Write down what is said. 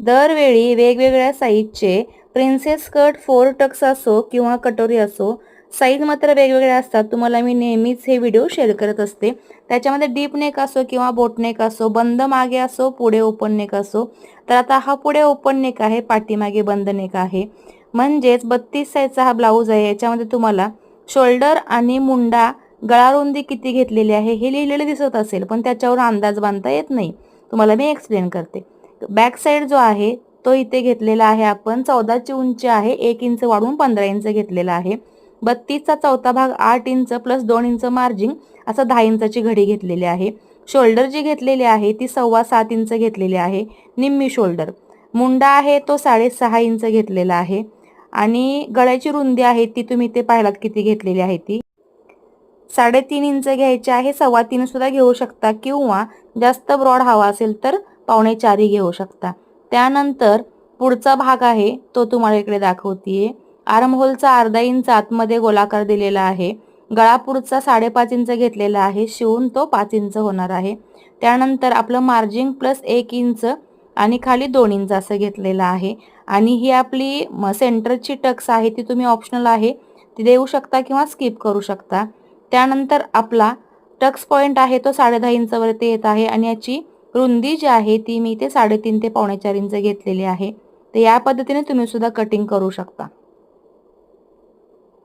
दरवेळी वेगवेगळ्या साईजचे प्रिन्सेस कट फोर टक्स असो किंवा कटोरी असो साईज मात्र वेगवेगळ्या असतात. तुम्हाला मी नेहमीच हे व्हिडिओ शेअर करत असते. त्याच्यामध्ये डीप नेक असो किंवा बोटनेक असो बंद मागे असो पुढे ओपन नेक असो तर आता हा पुढे ओपन नेक आहे पाठीमागे बंद नेक आहे. म्हणजेच बत्तीस साईजचा हा ब्लाऊज आहे. याच्यामध्ये तुम्हाला शोल्डर आणि मुंडा गळारुंदी किती घेतलेली आहे हे लिहिलेलं दिसत असेल पण त्याच्यावर अंदाज बांधता येत नाही. तुम्हाला मी एक्सप्लेन करते. बॅक साईड जो आहे तो इथे घेतलेला आहे आपण. चौदाची उंची आहे एक इंच वाढून पंधरा इंच घेतलेला आहे. बत्तीसचा चौथा भाग आठ इंच प्लस दोन इंच मार्जिन असं दहा इंचाची घडी घेतलेली आहे. शोल्डर जी घेतलेली आहे ती सव्वा सात इंच घेतलेली आहे. निम्मी शोल्डर मुंडा आहे तो साडेसहा इंच घेतलेला आहे. आणि गळ्याची रुंदी आहे ती तुम्ही इथे पाहिलात किती घेतलेली आहे ती. साडेतीन इंच घ्यायची आहे सव्वा तीन सुद्धा घेऊ शकता किंवा जास्त ब्रॉड हवा असेल तर पावणे चारी घेऊ शकता. त्यानंतर पुढचा भाग आहे तो तुम्हाला इकडे दाखवतीये. आर्महोलचा अर्धा इंच आतमध्ये गोलाकार दिलेला आहे. गळापूरचा साडेपाच इंच घेतलेला आहे. शिवून तो पाच इंच होणार आहे. त्यानंतर आपलं मार्जिन प्लस एक इंच आणि खाली दोन इंच असं घेतलेलं आहे. आणि ही आपली सेंटरची टक्स आहे ती तुम्ही ऑप्शनल आहे. ती देऊ शकता किंवा स्किप करू शकता. त्यानंतर आपला टक्स पॉईंट आहे तो साडे दहा इंचवरती येत आहे. आणि याची रुंदी जी आहे ती मी ते साडेतीन ते पावणे चार इंच घेतलेली आहे. तर या पद्धतीने तुम्ही सुद्धा कटिंग करू शकता.